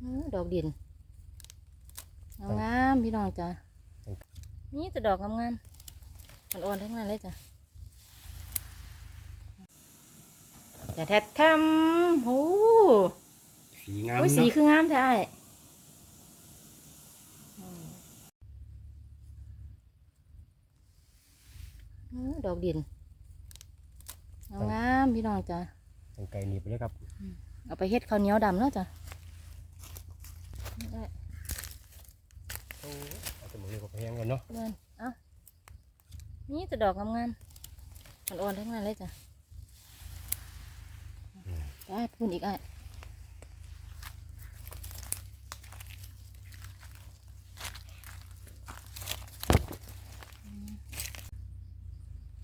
อื้อดอกดินงามๆพี่น้องจ้ะนี่แต่ดอกงามๆอ่อนๆทั้งนั้นเลยจ้ะแต่แท้ทำโอ้สีงามโอ้ยสีเนาะคืองามแท้อ้ายอื้อดอกดินงามๆพี่น้องจ้ะตั้งไก่หนีบไปเลยครับ เอาไปเฮ็ดข้าวเหนียวดำเนาะจ้ะได้ โอ้เอาแต่หมือนี้ก็แพงกันเนาะเงินเอ้านี่แต่ดอกงามๆอ่อนๆทั้งนั้นเลยจ้ะได้พูนอีกอะ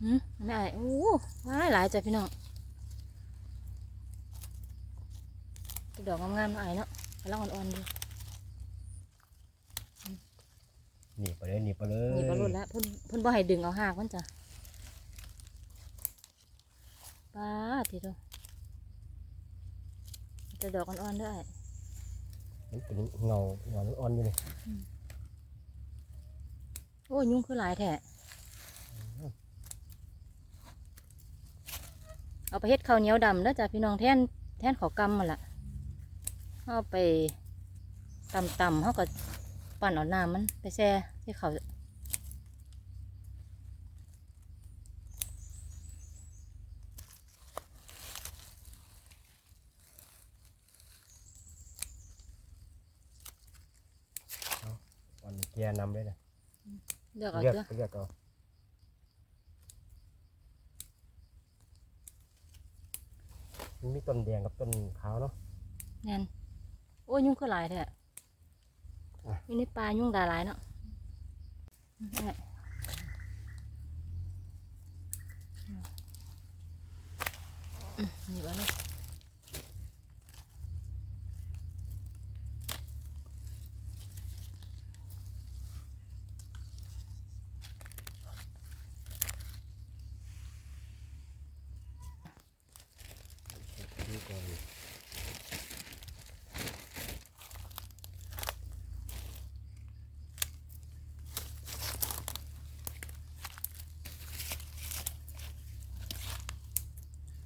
อืมไม่ได้โอ้ว้ายหลายจ้ะพี่น้องดอกงามๆเนาะไอ้ายเนาะกำลังอ่อนๆดี หนีบไปเลยหนีบไปเลยนี่ปลาลุดแล้วเพุ่นเพุ่นบ่ให้ดึงเอาหากมันจ้ะป้าดทีเดียวแต่ดอกอ่อนๆด้วยมันเป็นเงาเงาอ่อนๆอยู่เลยโอ้ยยุงคือหลายแท้เอาไปเฮ็ดข้าวเหนียวดำแล้วจ้ะพี่น้องแท่นแท่นขาวกำมาละเอาไปตำตำๆเขาก็ ปั่นเอาน้ำมันไปแช่ที่เขาวอ่อนแก่นำเลยนะเลือกเอาเลือกเด้อเลือกเอามันมีต้นแดงกับต้นขาวเนาะแน่นโอ้ยยุงคือหลายแท้ อะอยู่ในป่ายุงดาหลายเนาะนั่นแหละอืมนี่วะลูกดูก่อน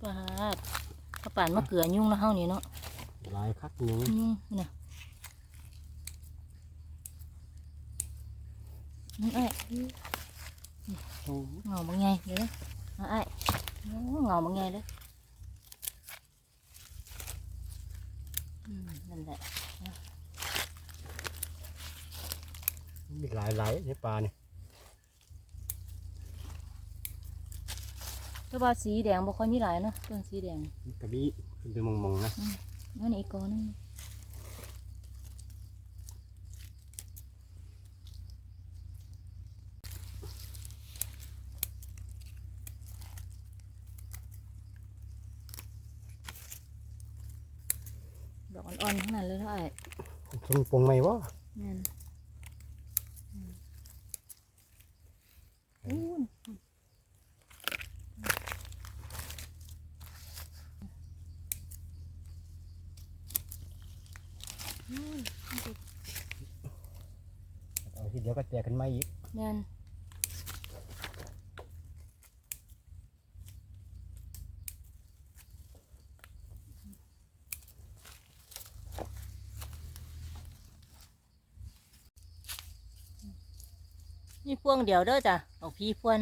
ปาดข้าวป่านมะเขือยุ่งแล้วเฮานี่เนาะลายคักหนึงยุ่งนี่นะนั่นไอ้โอ้เงาบางไงเดี๋ยวนะเอาไอ้โอ้เงาบางไงเลยอืมนั่นแหละมีหลายหลายในป่านี่ แต่ว่าสีแดงบ่ค่อยมีหลายเนาะต้นสีแดงมันกระบี่ขึ้นไปมองๆนะนั่นอีกกอหนึงดอกอ่อนๆทั้งนั้นเลยเท่าไหร่ชนปงไหมวะ นั่นอืมอู้นอู้น เอาทีเดียวก็แตกขึ้นมาอีกนั่นนี่พวงเดียวเด้อจ้ะเอาพี่พวน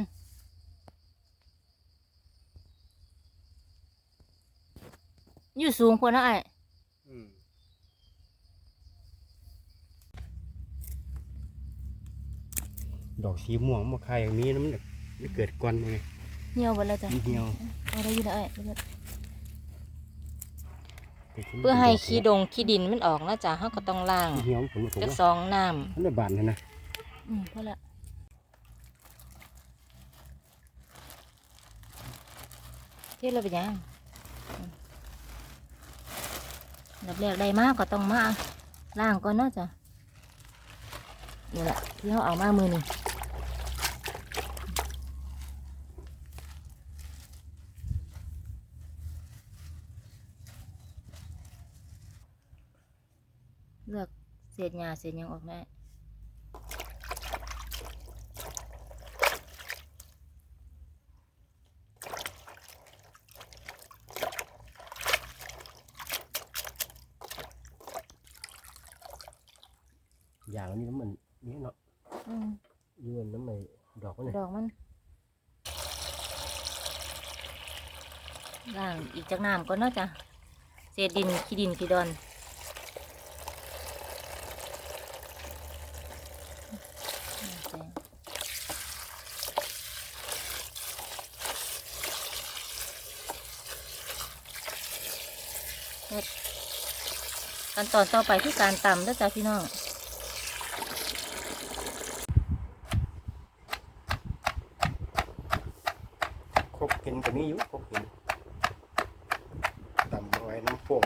อยู่สูงพวนนะไอ้าย ดอกสีม่วงมาคายอย่างนี้นะมันไม่เกิดก้อนเลยเหี่ยวหมดแล้วจ้ะมีเหี่ยวเอาได้อยินไอ้ายเพื่อให้ขี้ดงขี้ดินมันออกนะจ๊ะเขาก็ต้องล้างมีเหี่ยวผลมาถูกจักว่าสองน้มันได้บานเลยนะำอืมพอละเที่เราไปยังอืมดับแรกได้มากก็ต้องมาล้างก่อนเนาะจ้ะนี่แหละที่เขาเอามามือนี่ ลือกเศษหญ้าเศษหยังออกได้อย่างนี้น้ำมันนี่เนาะอืมยืนน้ำมันดอกมันเนี่ยดอกมันล่างอีกจากน้ำก่อนเนาะจ้ะเศษดินขี้ดินขี้ดอน ขั้นตอนต่อไปคือการตำเด้อจ้ะพี่น้องครบกินก็มีอยู่ครบกินตำเอาไว้น้ำโป่ง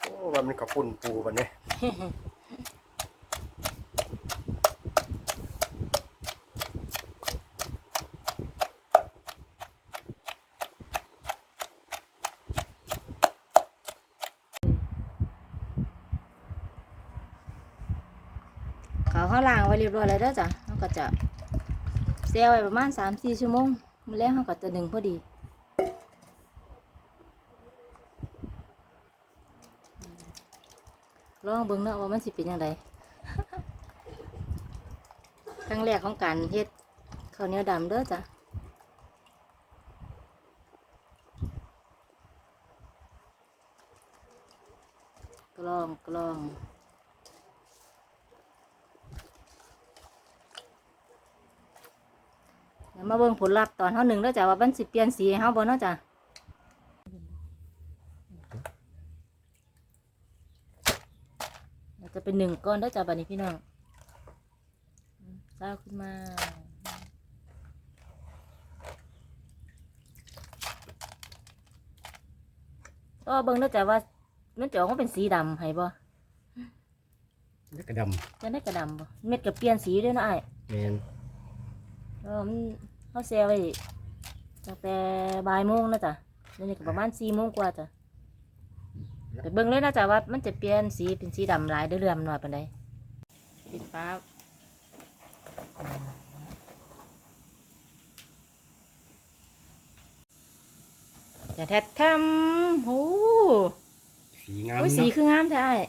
โอ้ว่ามันกระปุ่นปูวันนี้เขาเขาล้างไว้เรียบร้อยแล้วเด้อจ้ะเขาก็จะเซลไว้ประมาณสามสี่ชั่วโมงมื้อแล้วเขาก็จะหนึ่งพอดีลองเบิ่งเนาะว่ามันสิเป็นยังไงครั้งแรกของการเฮ็ดข้าวเหนียวดำเด้อจ้ะกลองกลอง เดี๋ยว มาเบิ่งผลลัพธ์ตอนเฮาหนึ่งแล้วจ้ะว่ามันสิเปลี่ยนสีให้เฮาบ่เนาะจ้ะเราจะเป็นหนึ่งก้อนแล้วจ้ะบัดนี้พี่น้องเจ้าขึ้นมาก็เบิ่งแล้วจ้ะว่ามันจะออกมาเป็นสีดำให้บ่แล้วกระดจะได้กระดำบ่เม็ดก็เปลี่ยนสีด้วยเนาะไอ้ายำแมนเออมัน เขาแซวไว้ตั้งแต่บ่ายโมงนะจ๊ะเดี๋ยวนี้ก็ประมาณสี่โมงกว่าจ้ะไปเบิ่งเลยนะจ๊ะว่ามันจะเปลี่ยนสีเป็นสีดำหลายเดือเรือมนหน่อยปานใดปิดฟ้าแต่แท้ทำโหสีงามโอ้ยสีเนาะคืองามแท้อ้าย